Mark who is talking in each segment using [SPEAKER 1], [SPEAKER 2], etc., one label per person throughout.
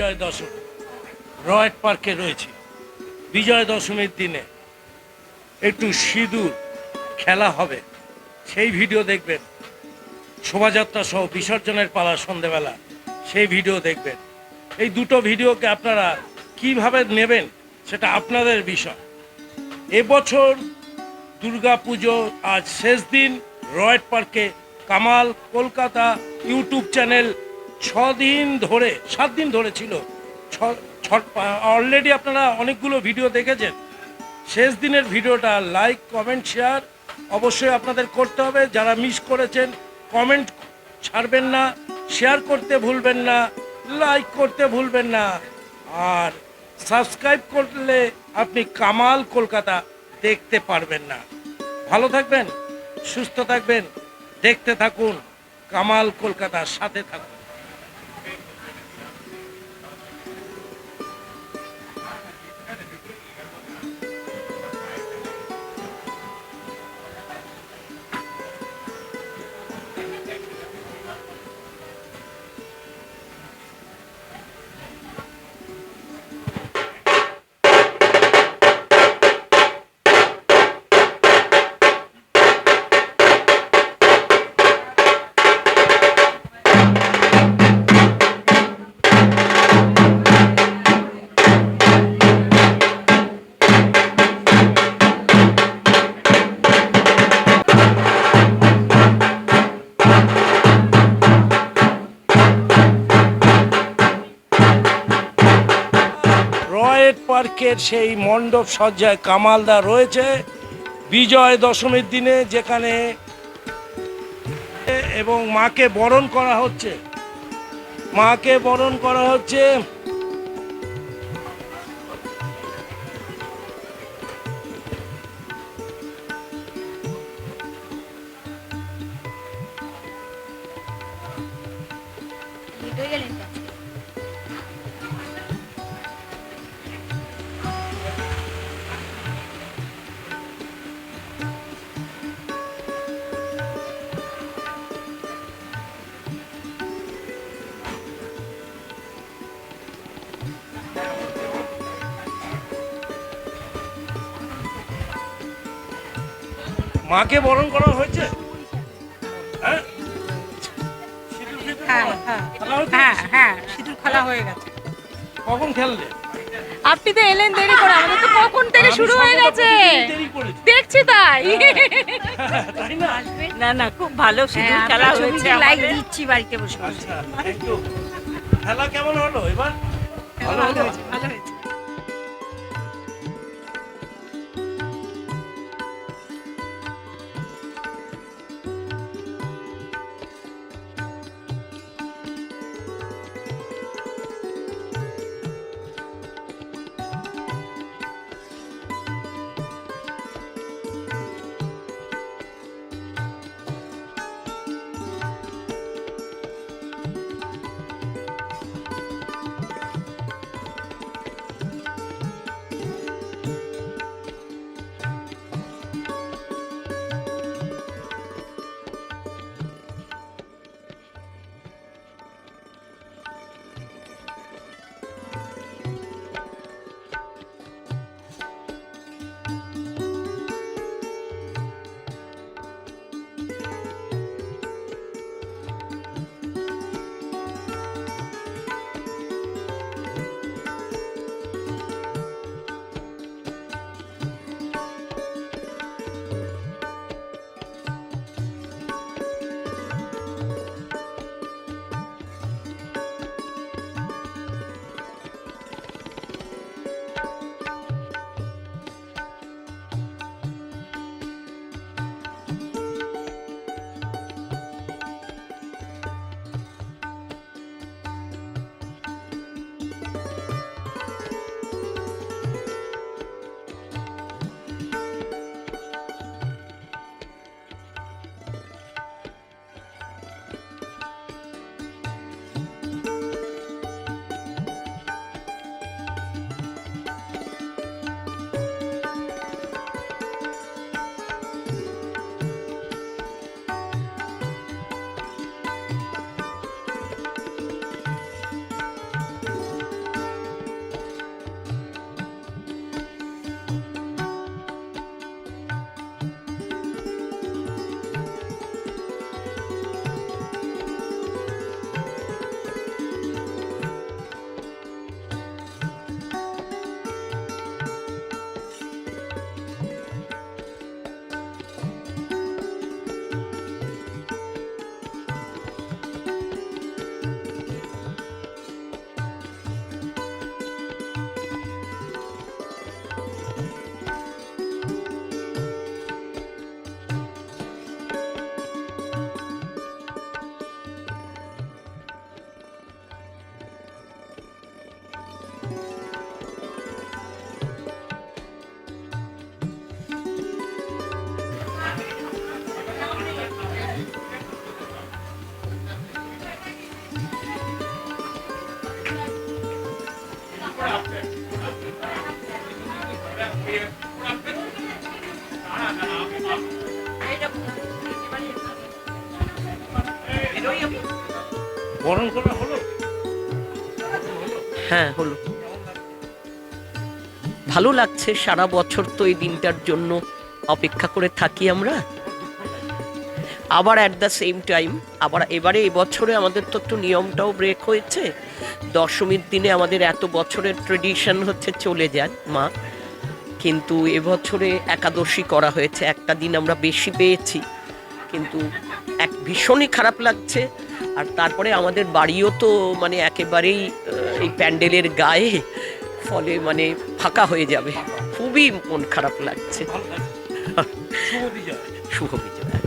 [SPEAKER 1] বিজয় দশমী। রয়েট পার্কে রয়েছে। বিজয় দশমীর দিনে একটু সিঁদুর খেলা হবে। সেই ভিডিও দেখবেন। শোভাযাত্রা সহ বিসর্জনের পালা সন্ধেবেলা, সেই ভিডিও দেখবেন। এই দুটো ভিডিওকে আপনারা কীভাবে নেবেন সেটা আপনাদের বিষয়। এবছর পুজো আজ শেষ দিন। রয়েট পার্কে কামাল কলকাতা ইউটিউব চ্যানেল ছ দিন ধরে, সাত দিন ধরে ছিল। অলরেডি আপনারা অনেকগুলো ভিডিও দেখেছেন। শেষ দিনের ভিডিওটা লাইক কমেন্ট শেয়ার অবশ্যই আপনাদের করতে হবে। যারা মিস করেছেন কমেন্ট ছাড়বেন না শেয়ার করতে ভুলবেন না লাইক করতে ভুলবেন না। আর সাবস্ক্রাইব করলে আপনি কামাল কলকাতা দেখতে পারবেন না। ভালো থাকবেন, সুস্থ থাকবেন, দেখতে থাকুন, কামাল কলকাতার সাথে থাকুন। রয়েট সেই মণ্ডপ সজ্জায় কামালদা রয়েছে। বিজয় দশমীর দিনে যেখানে এবং মাকে বরণ করা হচ্ছে। মাকে বরণ করা হচ্ছে। মাকে বরণ করা হয়েছে? হ্যাঁ?
[SPEAKER 2] হ্যাঁ হ্যাঁ?
[SPEAKER 1] খেলা?
[SPEAKER 2] হ্যাঁ হ্যাঁ সিঁদুর খেলা হয়ে গেছে।
[SPEAKER 1] কখন খেললে?
[SPEAKER 2] আপনি তো এলেন দেরি করে আমাদের তো কখন থেকে শুরু হয়ে গেছে। দেখছি তাই।
[SPEAKER 1] না?
[SPEAKER 3] না খুব ভালো সিঁদুর খেলা হয়েছে
[SPEAKER 2] লাইক। দিচ্ছি বাড়িতে বসে
[SPEAKER 1] আচ্ছা খেলা কেমন হলো এবার? ভালো
[SPEAKER 2] ভালো
[SPEAKER 1] হলো? বরণ করা হলো?
[SPEAKER 4] হ্যাঁ হলো। ভালো লাগছে সারা বছর তো এই দিনটার জন্য অপেক্ষা করে থাকি আমরা। আবার অ্যাট দ্য সেম টাইম আবার এবারে এবছরে আমাদের তো একটু নিয়মটাও ব্রেক হয়েছে। দশমীর দিনে আমাদের এত বছরের ট্রেডিশন হচ্ছে চলে যান মা। কিন্তু এবছরে একাদশী করা হয়েছে, একটা দিন আমরা বেশি পেয়েছি। কিন্তু এক ভীষণই খারাপ লাগছে আর তারপরে আমাদের বাড়িও তো মানে একেবারেই এই প্যান্ডেলের গায়ে ফলে মানে ফাঁকা হয়ে যাবে। খুবই মন খারাপ লাগছে।
[SPEAKER 1] শুভ বিজয়।
[SPEAKER 4] শুভ বিজয়।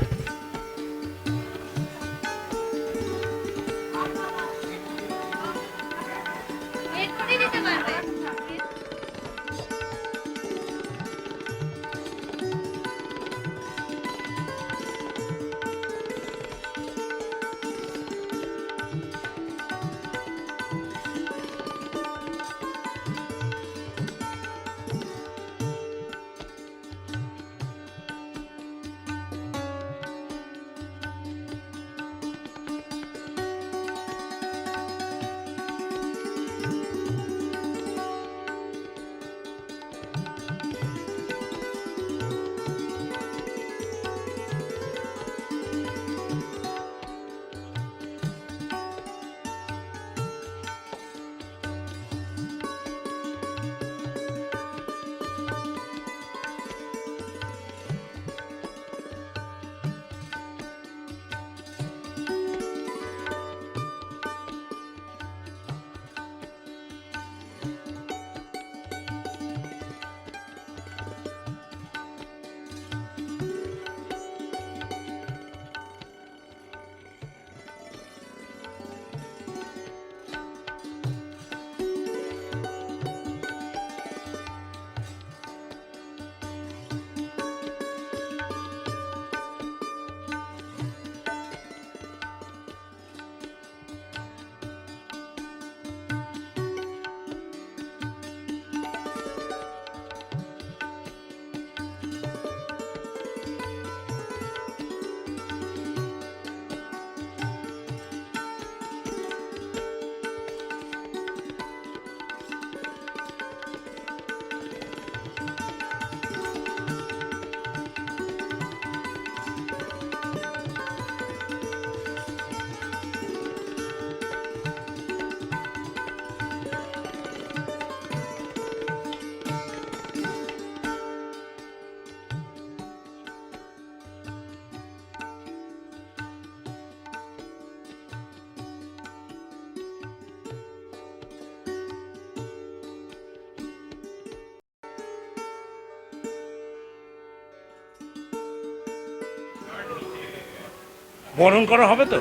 [SPEAKER 1] বরণ করা হবে তো?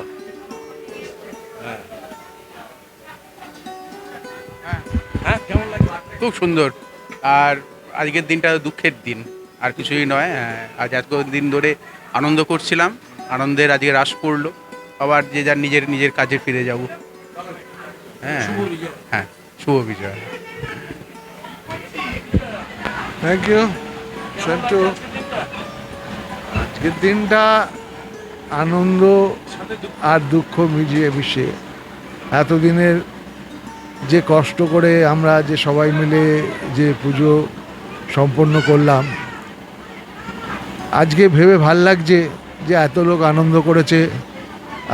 [SPEAKER 1] হ্যাঁ। হ্যাঁ কেমন
[SPEAKER 5] খুব সুন্দর। আর আজকের দিনটা দুঃখের দিন আর কিছুই নয় হ্যাঁ, আজ এত দিন ধরে আনন্দ করছিলাম আনন্দের আজকে রাস পড়ল আবার যে যার নিজের নিজের কাজে ফিরে যাব। হ্যাঁ। হ্যাঁ শুভ বিজয়।
[SPEAKER 6] থ্যাংক ইউ আজকের দিনটা আনন্দ আর দুঃখ মিজিয়ে মিশে। এতদিনের যে কষ্ট করে আমরা যে সবাই মিলে যে পুজো সম্পন্ন করলাম, আজকে ভেবে ভালো লাগছে যে এত লোক আনন্দ করেছে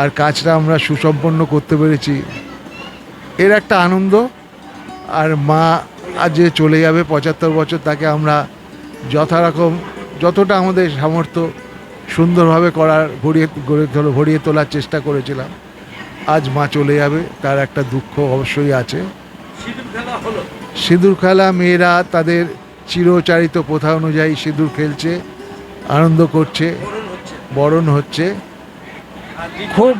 [SPEAKER 6] আর কাজটা আমরা সুসম্পন্ন করতে পেরেছি। এর একটা আনন্দ, আর মা আজ যে চলে যাবে পঁচাত্তর বছর তাকে আমরা যথারকম, যতটা আমাদের সামর্থ্য সুন্দরভাবে করার ভরিয়ে গড়ে তোলা ভরিয়ে তোলার চেষ্টা করেছিলাম। আজ মা চলে যাবে তার একটা দুঃখ অবশ্যই আছে।
[SPEAKER 1] সিঁদুর খেলা
[SPEAKER 6] মেয়েরা তাদের চিরচারিত প্রথা অনুযায়ী সিঁদুর খেলছে আনন্দ করছে
[SPEAKER 1] বরণ হচ্ছে।
[SPEAKER 6] খুব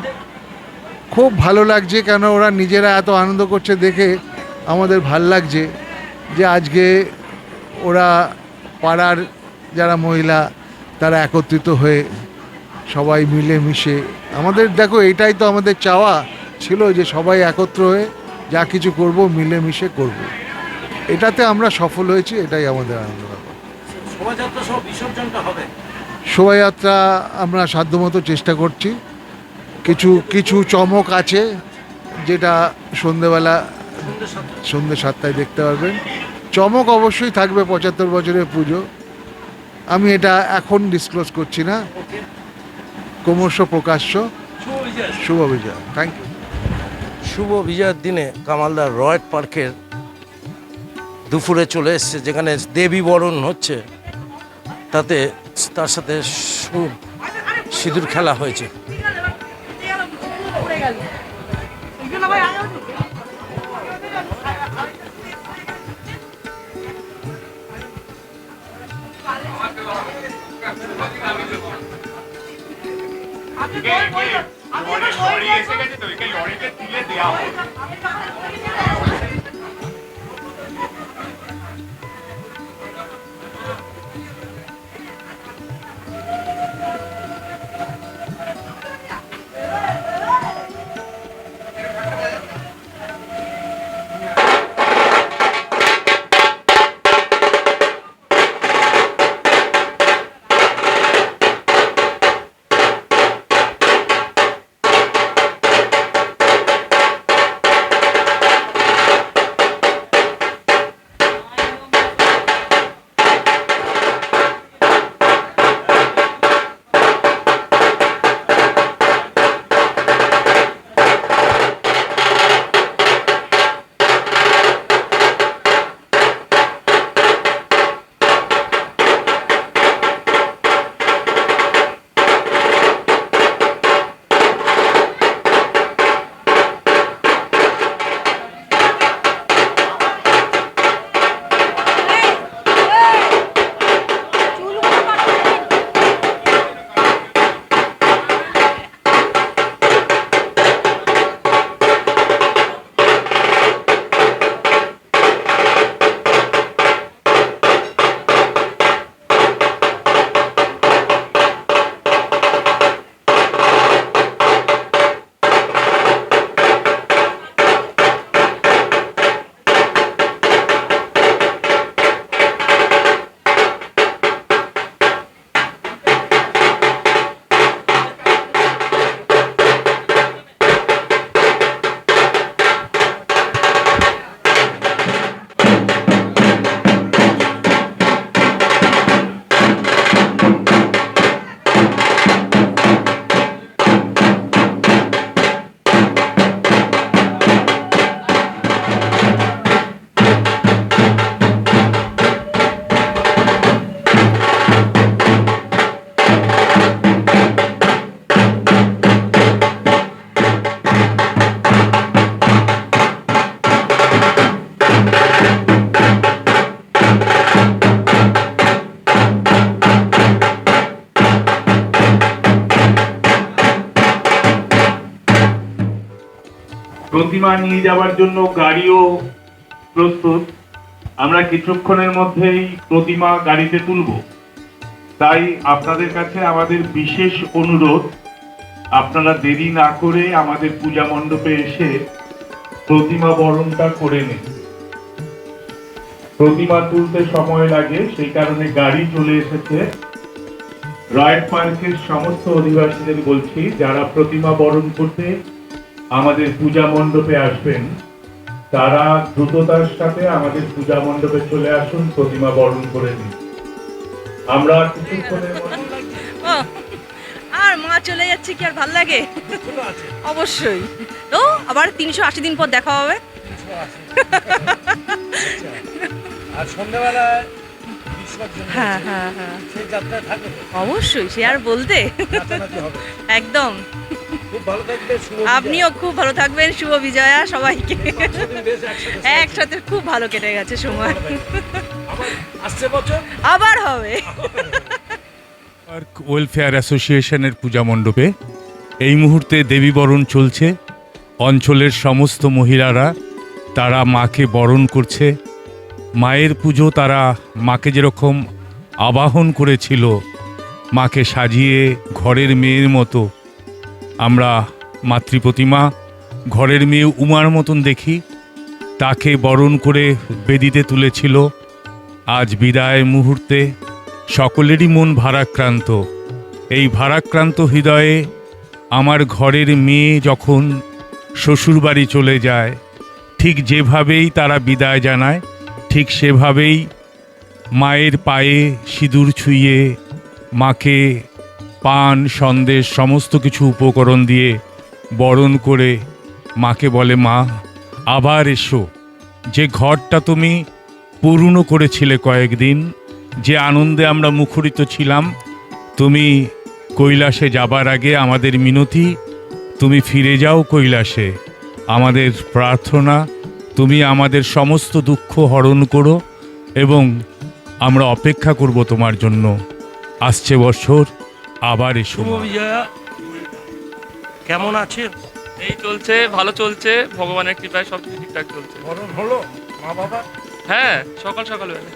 [SPEAKER 6] খুব ভালো লাগছে কেন ওরা নিজেরা এত আনন্দ করছে দেখে আমাদের ভালো লাগছে যে আজকে ওরা পাড়ার যারা মহিলা তারা একত্রিত হয়ে সবাই মিলে মিশে আমাদের দেখো এটাই তো আমাদের চাওয়া ছিল যে সবাই একত্র হয়ে যা কিছু করব মিলে মিশে করব। এটাতে আমরা সফল হয়েছি এটাই আমাদের আনন্দ
[SPEAKER 1] শোভাযাত্রা
[SPEAKER 6] আমরা সাধ্যমতো চেষ্টা করছি। কিছু কিছু চমক আছে যেটা সন্ধেবেলা সন্ধ্যে সাতটায় দেখতে পারবেন। চমক অবশ্যই থাকবে পঁচাত্তর বছরের পুজো। আমি এটা এখন ডিসক্লোজ করছি না। ক্রমশ প্রকাশ্য।
[SPEAKER 1] শুভ বিজয়।
[SPEAKER 6] থ্যাংক ইউ
[SPEAKER 1] শুভ বিজয়ের দিনে কামালদার রয়েট পার্কের দুপুরে চলে এসছে, যেখানে দেবী বরণ হচ্ছে। তাতে তার সাথে সিঁদুর খেলা হয়েছে। Yeah.
[SPEAKER 7] প্রতিমা নিয়ে যাওয়ার জন্য গাড়িও প্রস্তুত। আমরা কিছুক্ষণের মধ্যেই প্রতিমা গাড়িতে তুলব। তাই আপনাদের কাছে আমাদের বিশেষ অনুরোধ, আপনারা দেরি না করে আমাদের পূজা মণ্ডপে এসে প্রতিমা বরণটা করে নিন। প্রতিমা তুলতে সময় লাগে, সেই কারণে গাড়ি চলে এসেছে। রয়্যাল পার্কের সমস্ত অধিবাসীদের বলছি, যারা প্রতিমা বরণ করতে আমাদের পূজা মণ্ডপে আসবেন তারা দ্রুততার সাথে আমাদের পূজা মণ্ডপে চলে আসুন প্রতিমা বরণ করে নিন। আমরা কিছুক্ষণের
[SPEAKER 3] আর মা চলে যাচ্ছে কি আর ভালো লাগে? অবশ্যই। তো আবার তিনশো আশি দিন পর দেখা হবে।
[SPEAKER 1] আর সন্ধ্যাবেলায়
[SPEAKER 3] হ্যাঁ হ্যাঁ হ্যাঁ? অবশ্যই সে আর বলতে। একদম। আপনিও খুব ভালো থাকবেন শুভ বিজয়া সবাইকে।
[SPEAKER 1] বেশ একসাথে
[SPEAKER 3] খুব ভালো কেটে গেছে সময়।
[SPEAKER 1] আবার
[SPEAKER 3] আবার হবে।
[SPEAKER 8] পার্ক ওয়েলফেয়ার অ্যাসোসিয়েশনের পূজা মণ্ডপে এই মুহূর্তে দেবী বরণ চলছে। অঞ্চলের সমস্ত মহিলারা তারা মাকে বরণ করছে। মায়ের পুজো তারা মাকে যেরকম আবাহন করেছিল মাকে সাজিয়ে ঘরের মেয়ের মতো আমরা মাতৃপ্রতিমা, ঘরের মেয়ে উমার মতন দেখি। তাকে বরণ করে বেদিতে তুলেছিল। আজ বিদায় মুহূর্তে সকলেরই মন ভারাক্রান্ত। এই ভারাক্রান্ত হৃদয়ে আমার ঘরের মেয়ে যখন শ্বশুরবাড়ি চলে যায়, ঠিক যেভাবেই তারা বিদায় জানায়, ঠিক সেভাবেই মায়ের পায়ে সিঁদুর ছুঁয়ে মাকে পান, সন্দেশ, সমস্ত কিছু উপকরণ দিয়ে বরণ করে মাকে বলে, মা, আবার এসো। যে ঘরটা তুমি পূর্ণ করেছিলে কয়েকদিন, যে আনন্দে আমরা মুখরিত ছিলাম, তুমি কৈলাসে যাবার আগে আমাদের মিনতি, তুমি ফিরে যাও কৈলাসে। আমাদের প্রার্থনা, তুমি আমাদের সমস্ত দুঃখ হরণ করো এবং আমরা অপেক্ষা করব তোমার জন্য। আসছে বছর আবার এসো
[SPEAKER 9] শুভ
[SPEAKER 8] মা।
[SPEAKER 9] বিজয়া কেমন আছেন
[SPEAKER 10] এই চলছে ভালো চলছে ভগবানের কৃপায় সব কিছু ঠিকঠাক চলছে।
[SPEAKER 9] বরণ হলো মা বাবা?
[SPEAKER 10] হ্যাঁ সকাল সকাল বেলা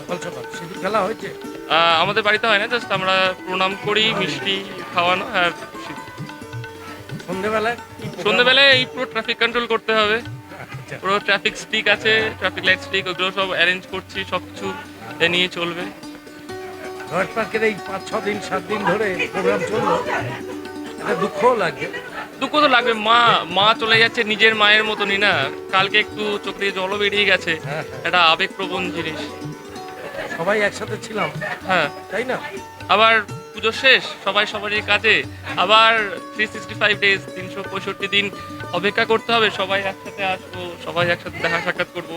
[SPEAKER 9] সকাল সকাল সিঁদুর খেলা হয়েছে?
[SPEAKER 10] আহ, আমাদের বাড়িতে হয় না জাস্ট আমরা প্রণাম করি মিষ্টি খাওয়ানো আর
[SPEAKER 9] সন্ধেবেলায় কি program?
[SPEAKER 10] সন্ধ্যেবেলায় এই পুরো ট্রাফিক কন্ট্রোল করতে হবে।
[SPEAKER 9] আচ্ছা।
[SPEAKER 10] পুরো ট্রাফিক স্টিক আছে ট্রাফিক লাইট স্টিক ওগুলো সব অ্যারেঞ্জ করছি সব কিছু এ নিয়ে চলবে।
[SPEAKER 9] রয়্যাল পার্কের এই পাঁচ ছ দিন সাত দিন ধরে প্রোগ্রাম চলল। এটা দুঃখও লাগছে
[SPEAKER 10] দুঃখ তো লাগবে। মা মা চলে যাচ্ছে নিজের মায়ের মতনই না। কালকে একটু চোখ দিয়ে জলও বেরিয়ে গেছে।
[SPEAKER 9] হ্যাঁ,
[SPEAKER 10] এটা আবেগপ্রবণ জিনিস।
[SPEAKER 9] সবাই একসাথে ছিলাম।
[SPEAKER 10] হ্যাঁ।
[SPEAKER 9] তাই না?
[SPEAKER 10] আবার পুজো শেষ সবাই সবারই কাজে। আবার থ্রি সিক্সটি ফাইভ ডেজ তিনশো পঁয়ষট্টি দিন অপেক্ষা করতে হবে সবাই একসাথে আসব সবাই একসাথে দেখা সাক্ষাৎ করব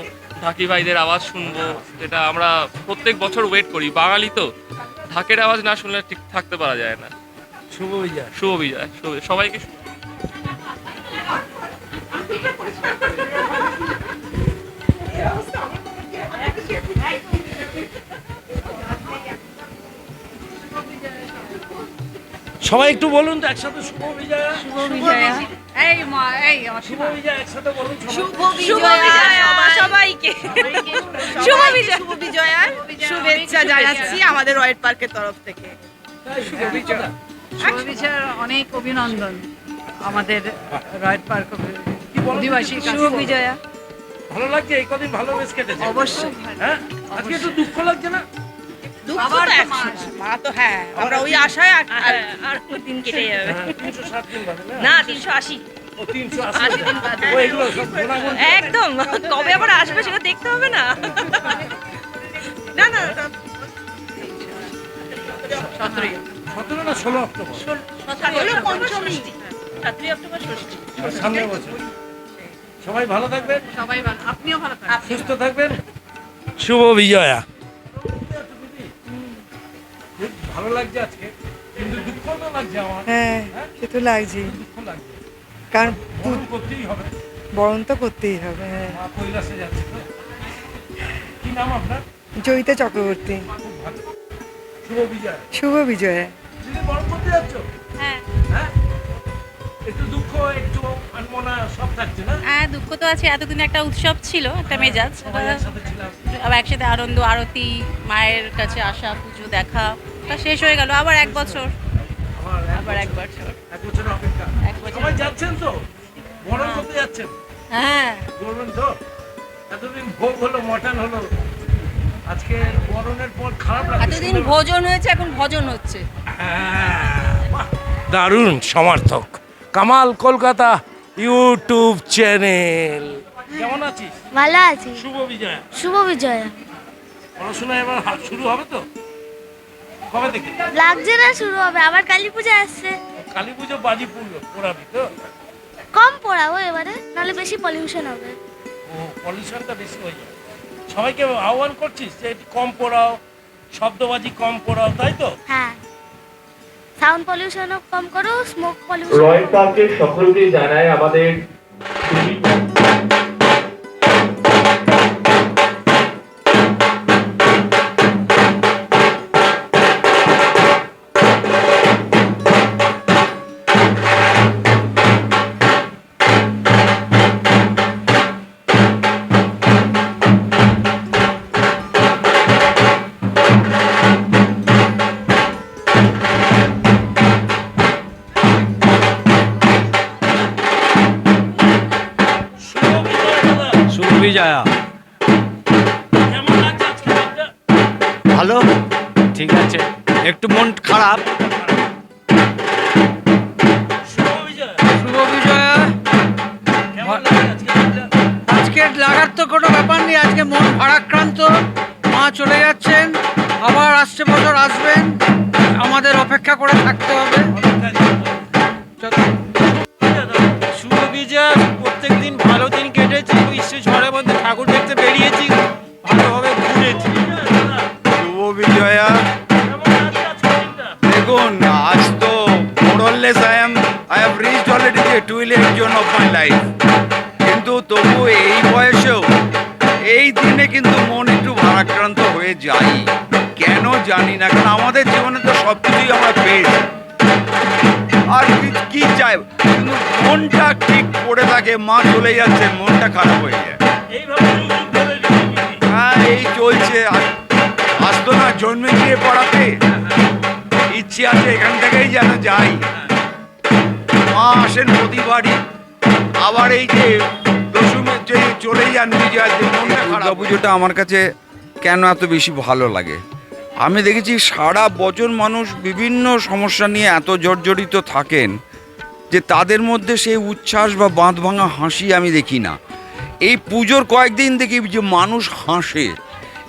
[SPEAKER 10] ঢাকি ভাইদের আওয়াজ শুনব যেটা আমরা প্রত্যেক বছর ওয়েট করি বাঙালি তো ঢাকের আওয়াজ না শুনলে ঠিক থাকতে পারা যায় না।
[SPEAKER 9] শুভ বিজয়।
[SPEAKER 10] শুভ বিজয় শুভ সবাইকে
[SPEAKER 9] সবাই একটু বলুন তো একসাথে শুভ বিজয়া।
[SPEAKER 2] শুভ বিজয়া। এই মা এই
[SPEAKER 9] শুভ বিজয়া একসাথে বলুন
[SPEAKER 3] শুভ বিজয়া সবাইকে। শুভ বিজয়া। শুভ বিজয়ার শুভেচ্ছা জানাচ্ছি আমাদের রয়েড পার্কের তরফ থেকে।
[SPEAKER 2] শুভ বিজয়ার অনেক অভিনন্দন আমাদের রয়্যাল পার্ক? অধিবাসী শুভ বিজয়া।
[SPEAKER 9] ভালো লাগছে? এই কদিন ভালো বেশ কেটেছে।
[SPEAKER 2] অবশ্যই।
[SPEAKER 9] হ্যাঁ? আজকে একটু দুঃখ লাগছে না?
[SPEAKER 2] আবার। মা
[SPEAKER 3] তো হ্যাঁ আমরা ওই আশায় আর আর দিন কেটে যাবে।
[SPEAKER 9] না?
[SPEAKER 3] তিনশো আশি। একদম। কবে আবার আসবে সেটা দেখতে হবে না। না না
[SPEAKER 9] সতেরো না ষোলো অক্টোবর?
[SPEAKER 3] হলো পঞ্চমী। সতেরোই অক্টোবর ষষ্ঠী।
[SPEAKER 9] আর বছর। সবাই ভালো থাকবেন।
[SPEAKER 2] সবাই ভালো আপনিও ভালো থাকবেন।
[SPEAKER 9] সুস্থ থাকবেন। শুভ বিজয়া। ভালো লাগছে আজকে কিন্তু দুঃখ তো লাগছে আমার।
[SPEAKER 11] হ্যাঁ সে তো লাগছেই।
[SPEAKER 9] দুঃখ লাগছে।
[SPEAKER 11] কারণ
[SPEAKER 9] বরণ করতেই হবে।
[SPEAKER 11] বরণ তো করতেই হবে হ্যাঁ।
[SPEAKER 9] মা কৈলাসে যাচ্ছে তো। কি নাম আপনার?
[SPEAKER 11] জয়িতা চক্রবর্তী।
[SPEAKER 9] শুভ বিজয়।
[SPEAKER 11] শুভ বিজয়া।
[SPEAKER 9] বরণ করতে যাচ্ছ?
[SPEAKER 2] হ্যাঁ।
[SPEAKER 9] হ্যাঁ? একটু দুঃখ একটু আনমনা সব থাকছে না?
[SPEAKER 2] হ্যাঁ দুঃখ তো আছে। এতদিন একটা উৎসব ছিল একটা মেজাজ।
[SPEAKER 9] ছিলাম।
[SPEAKER 2] আবার একসাথে আনন্দ আরতি মায়ের কাছে আসা পুজো দেখা। তা শেষ হয়ে গেল আবার এক বছর।
[SPEAKER 9] আমার
[SPEAKER 2] আবার এক বছর।
[SPEAKER 9] এক বছরের অপেক্ষা।
[SPEAKER 2] এক বছর
[SPEAKER 9] সবাই যাচ্ছেন তো? বরণ করতে যাচ্ছেন?
[SPEAKER 2] হ্যাঁ।
[SPEAKER 9] করবেন তো? এতদিন ভোগ হলো মটন হলো। আজকে বরণের পর খারাপ লাগছে।
[SPEAKER 2] এতদিন ভোজন হয়েছে এখন ভজন হচ্ছে।
[SPEAKER 9] দারুণ সমর্থক। Kamal Kolkata YouTube channel. কেমন আছিস?
[SPEAKER 12] ভালো আছি।
[SPEAKER 9] শুভ বিজয়।
[SPEAKER 12] শুভ বিজয়া।
[SPEAKER 9] পড়াশোনা এবার শুরু হবে তো? কবে থেকে
[SPEAKER 12] লাগছে না শুরু হবে। আবার কালী পূজা আসছে।
[SPEAKER 9] কালী পুজো বাজি পুরো পড়াবি তো?
[SPEAKER 12] কম পড়াবো এবারে নাহলে বেশি পলিউশন হবে।
[SPEAKER 9] ও পলিউশনটা বেশি হয়ে যায় সবাইকে আহ্বান করছিস যে একটু কম পড়াও শব্দবাজি কম পড়াও তাই তো?
[SPEAKER 12] হ্যাঁ। সাউন্ড পলিউশনও কম করো স্মোক পলিউশন
[SPEAKER 7] রয়্যাল পার্কের সকলকে জানায় আমাদের
[SPEAKER 13] মন খারাপ
[SPEAKER 14] Shubho the twilight zone of my life কিন্তু তবু এই বয়সেও এই দিনে কিন্তু মন একটু ভারাক্রান্ত হয়ে যাই। কেন জানি না কারণ আমাদের জীবনে তো সব কিছুই আমরা পেয়েছি। আর কি- চাই? কিন্তু মনটা ঠিক পড়ে থাকে মা চলে যাচ্ছে মনটা খারাপ হয়ে যায়। হ্যাঁ এই চলছে। আসতো না জন্মে গিয়ে পড়াতে। ইচ্ছে আছে এখান থেকেই যেন যাই। মা আসেন প্রতিবারই আবার এই যে দশমী যে চলে যান বিজয় মনটা খারাপ। পুজোটা আমার কাছে কেন এত বেশি ভালো লাগে? আমি দেখেছি সারা বছর মানুষ বিভিন্ন সমস্যা নিয়ে এত জর্জরিত থাকেন যে তাদের মধ্যে সেই উচ্ছ্বাস বা বাঁধ ভাঙা হাসি আমি দেখি না। এই পুজোর কয়েকদিন দেখি যে মানুষ হাসে।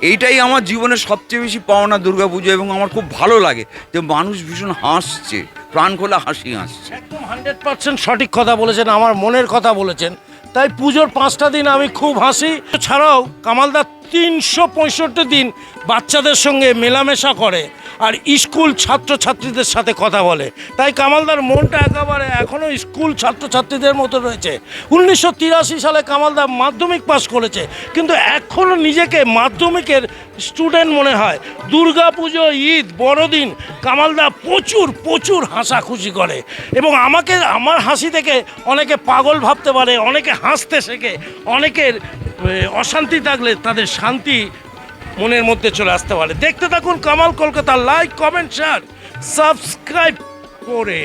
[SPEAKER 14] এইটাই আমার জীবনের সবচেয়ে বেশি পাওনা দুর্গা পুজো এবং আমার খুব ভালো লাগে যে মানুষ ভীষণ হাসছে। প্রাণ খোলা হাসি হাসছে
[SPEAKER 1] একদম হান্ড্রেড পার্সেন্ট সঠিক কথা বলেছেন, আমার মনের কথা বলেছেন। তাই পুজোর পাঁচটা দিন আমি খুব হাসি। ছাড়াও কামালদা তিনশো পঁয়ষট্টি দিন বাচ্চাদের সঙ্গে মেলামেশা করে আর স্কুল ছাত্রছাত্রীদের সাথে কথা বলে। তাই কামালদার মনটা একেবারে এখনও স্কুল ছাত্রছাত্রীদের মতো রয়েছে। উনিশশো তিরাশি সালে কামালদা মাধ্যমিক পাস করেছে, কিন্তু এখনও নিজেকে মাধ্যমিকের স্টুডেন্ট মনে হয়। দুর্গা পুজো ঈদ, বড়দিন কামালদা প্রচুর প্রচুর হাসা খুশি করে এবং আমাকে, আমার হাসি থেকে অনেকে পাগল ভাবতে পারে, অনেকে হাসতে শেখে, অনেকের অশান্তি থাকলে তাদের শান্তি মনের মধ্যে চলে আসতে পারে। দেখতে থাকুন Kamal Kolkata like, comment share subscribe করে।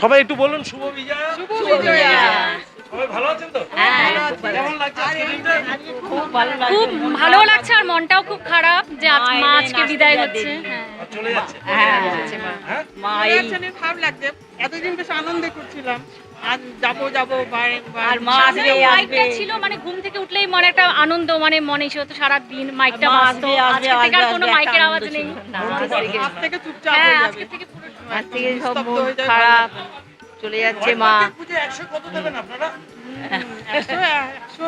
[SPEAKER 1] সবাই একটু বলুন শুভ বিজয়। শুভ বিজয়। সবাই ভালো আছেন তো? কেমন লাগছে আজকের
[SPEAKER 2] খুব ভালো
[SPEAKER 15] খুব ভালো লাগছে আর মনটাও খুব খারাপ যে মা আজকে বিদায় হচ্ছে। হ্যাঁ।
[SPEAKER 1] চলে যাচ্ছে। হ্যাঁ?
[SPEAKER 11] ভাব লাগছে এতদিন বেশ আনন্দ করছিলাম। আজ যাব যাব
[SPEAKER 2] আর মা আসবে
[SPEAKER 15] মাইকটা ছিল মানে ঘুম থেকে উঠলেই মনে একটা আনন্দ মানে মনে ছিল তো সারা দিন মাইকটা বাজতো। আজকে থেকে আর কোনো মাইকের আওয়াজ নেই।
[SPEAKER 11] আজ থেকে চুপচাপ
[SPEAKER 15] হ্যাঁ
[SPEAKER 11] হয়ে যাবে। আজ থেকে সব মন খারাপ চলে যাচ্ছে মা।
[SPEAKER 1] একশো কত দেবেন আপনারা?
[SPEAKER 11] একশো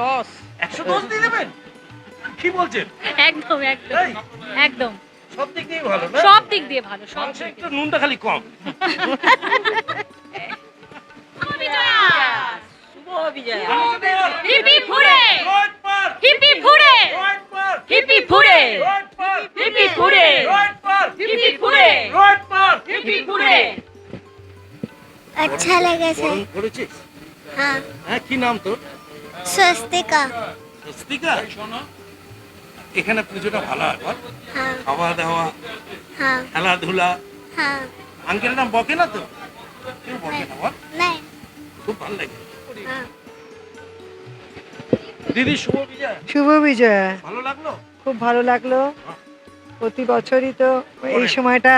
[SPEAKER 11] দশ।
[SPEAKER 1] একশো দশ দিয়ে দেবেন? কি বলছেন?
[SPEAKER 15] একদম একদম একদম।
[SPEAKER 1] সব দিক দিয়ে ভালো
[SPEAKER 15] সব দিক দিয়ে ভালো সব
[SPEAKER 1] একটু নুনটা খালি কম।
[SPEAKER 15] হিপি ফুরে! হিপি ফুরে! হিপি ফুরে হিপি ফুরে হিপি ফুরে হিপি ফুরে
[SPEAKER 12] अच्छा लगे से
[SPEAKER 1] করেছিস
[SPEAKER 12] हाँ
[SPEAKER 1] হ্যাঁ কি নাম তোর
[SPEAKER 12] स्वस्तिका
[SPEAKER 1] স্বস্তিকা এখানে পুজোটা ভালো হয় বল
[SPEAKER 12] हाँ
[SPEAKER 1] খাওয়া দাওয়া
[SPEAKER 12] हाँ
[SPEAKER 1] খেলাধুলা
[SPEAKER 12] हाँ
[SPEAKER 1] আঙ্কেল নাম বকে না তো কেউ বকে না বল
[SPEAKER 12] नहीं
[SPEAKER 1] খুব ভালো লাগে
[SPEAKER 12] हाँ
[SPEAKER 1] দিদি শুভ বিজয়।
[SPEAKER 11] শুভ বিজয়া।
[SPEAKER 1] ভালো লাগল?
[SPEAKER 11] খুব ভালো লাগল। প্রতি বছরই তো এই সময়টা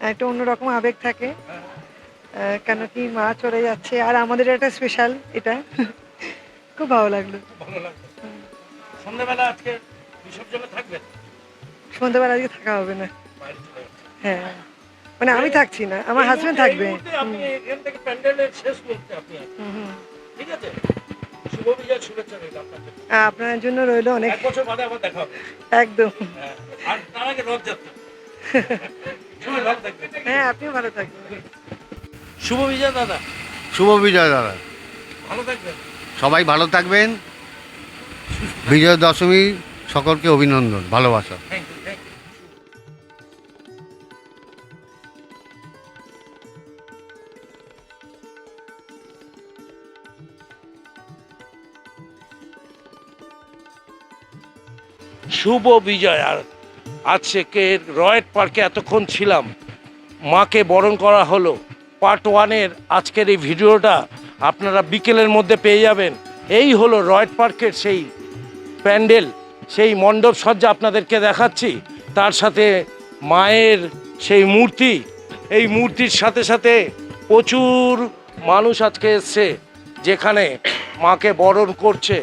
[SPEAKER 11] একটা অন্যরকম আবেগ থাকে। কেন কি মা চলে যাচ্ছে আর আমাদের একটা স্পেশাল এটা। খুব ভালো লাগল।
[SPEAKER 1] ভালো লাগল। সন্ধ্যাবেলা আজকে বিসর্জনে থাকবেন?
[SPEAKER 11] সন্ধ্যাবেলা আজকে থাকা হবে না। হ্যাঁ। মানে আমি থাকছি না আমার
[SPEAKER 1] এই
[SPEAKER 11] হাজবেন্ড থাকবে।
[SPEAKER 1] আপনি এখান থেকে প্যান্ডেলের শেষ মুহূর্তে আপনি আছেন।
[SPEAKER 11] হুম, হুম।
[SPEAKER 1] ঠিক আছে? আপনার জন্য।
[SPEAKER 11] আহ, আপনার জন্য রইল অনেক।
[SPEAKER 1] এক বছর বাদে আবার দেখা হবে।
[SPEAKER 11] একদম।
[SPEAKER 1] হ্যাঁ।
[SPEAKER 11] হ্যাঁ আপনিও ভালো থাকবেন।
[SPEAKER 1] শুভ বিজয় দাদা।
[SPEAKER 16] শুভ বিজয় দাদা।
[SPEAKER 1] ভালো থাকবেন।
[SPEAKER 16] সবাই ভালো থাকবেন। বিজয় দশমী সকলকে অভিনন্দন ভালোবাসা।
[SPEAKER 1] থ্যাংক ইউ শুভ বিজয়। আর আজকে রয়েট পার্কে এতক্ষণ ছিলাম। মাকে বরণ করা হলো। পার্ট ওয়ানের আজকের এই ভিডিওটা আপনারা বিকেলের মধ্যে পেয়ে যাবেন। এই হলো রয়েট পার্কের সেই প্যান্ডেল, সেই মণ্ডপ সজ্জা আপনাদেরকে দেখাচ্ছি। তার সাথে মায়ের সেই মূর্তি। এই মূর্তির সাথে সাথে প্রচুর মানুষ আজকে এসছে, যেখানে মাকে বরণ করছে।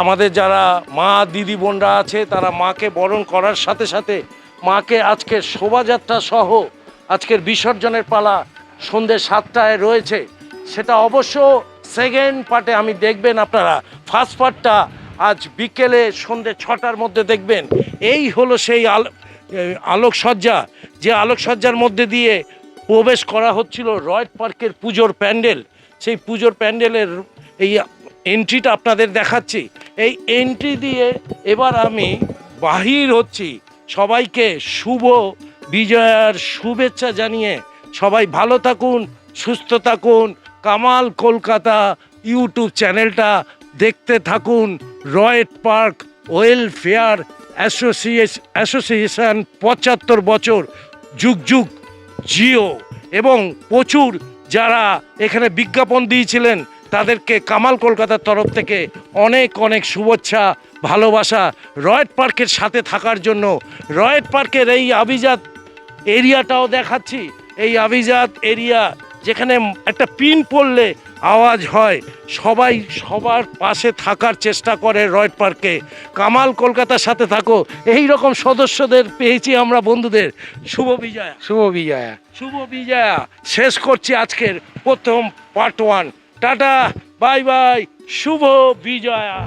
[SPEAKER 1] আমাদের যারা মা, দিদি, বোনরা আছে, তারা মাকে বরণ করার সাথে সাথে মাকে আজকের শোভাযাত্রা সহ আজকের বিসর্জনের পালা সন্ধ্যে সাতটায় রয়েছে। সেটা অবশ্য সেকেন্ড পার্টে আমি দেখবেন আপনারা। ফার্স্ট পার্টটা আজ বিকেলে সন্ধ্যে ছটার মধ্যে দেখবেন। এই হলো সেই আল আলোকসজ্জা। যে আলোকসজ্জার মধ্যে দিয়ে প্রবেশ করা হচ্ছিল রয়েট পার্কের পুজোর প্যান্ডেল। সেই পুজোর প্যান্ডেলের এই এন্ট্রিটা আপনাদের দেখাচ্ছি। এই এন্ট্রি দিয়ে এবার আমি বাহির হচ্ছি। সবাইকে শুভ বিজয়ার শুভেচ্ছা জানিয়ে সবাই ভালো থাকুন, সুস্থ থাকুন, কামাল কলকাতা ইউটিউব চ্যানেলটা দেখতে থাকুন, রয়েট পার্ক ওয়েলফেয়ার অ্যাসোসিয়েশন অ্যাসোসিয়েশন পঁচাত্তর বছর যুগ যুগ জিও এবং প্রচুর যারা এখানে বিজ্ঞাপন দিয়েছিলেন তাদেরকে কামাল কলকাতার তরফ থেকে অনেক অনেক শুভেচ্ছা ভালোবাসা রয়েট পার্কের সাথে থাকার জন্য। রয়েট পার্কের এই আভিজাত এরিয়াটাও দেখাচ্ছি। এই আভিজাত এরিয়া যেখানে একটা পিন পড়লে আওয়াজ হয়। সবাই সবার পাশে থাকার চেষ্টা করে রয়েট পার্কে। কামাল কলকাতার সাথে থাকো। এই রকম সদস্যদের পেয়েছি আমরা বন্ধুদের। শুভ বিজয়া।
[SPEAKER 13] শুভ বিজয়া।
[SPEAKER 1] শুভ বিজয়া। শেষ করছি আজকের প্রথম part one. Tata bye bye Shubho Bijoya.